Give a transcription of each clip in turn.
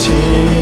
心。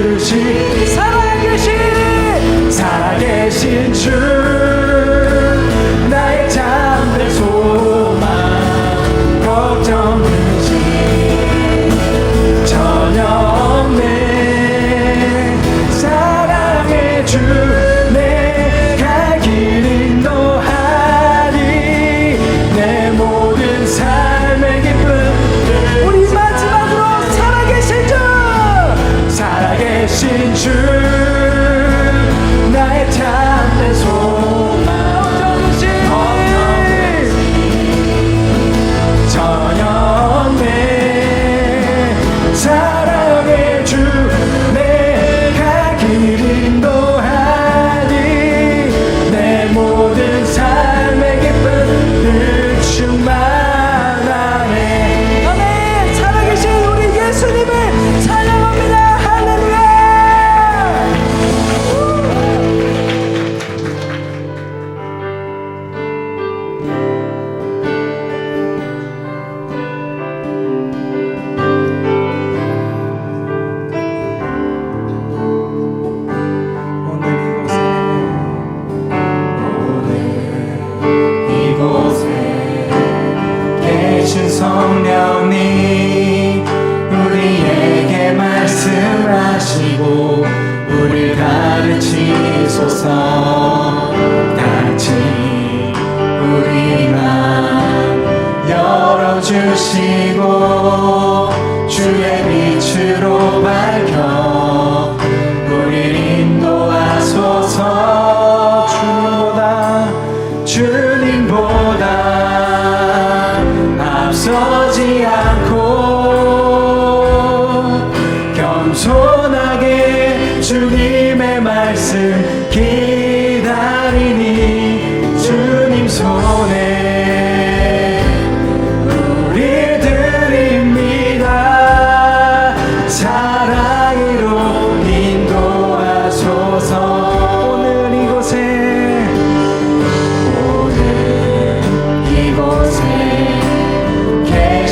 뜻이 계신 성령님 우리에게 말씀하시고 우리 가르치소서. 같이 우리 만 열어주시고 주의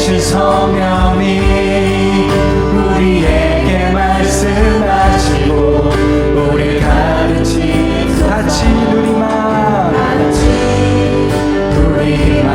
계신 성령이 우리에게 말씀하시고 우리 가르치 같이 누리마. 같이 누리마.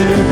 말씀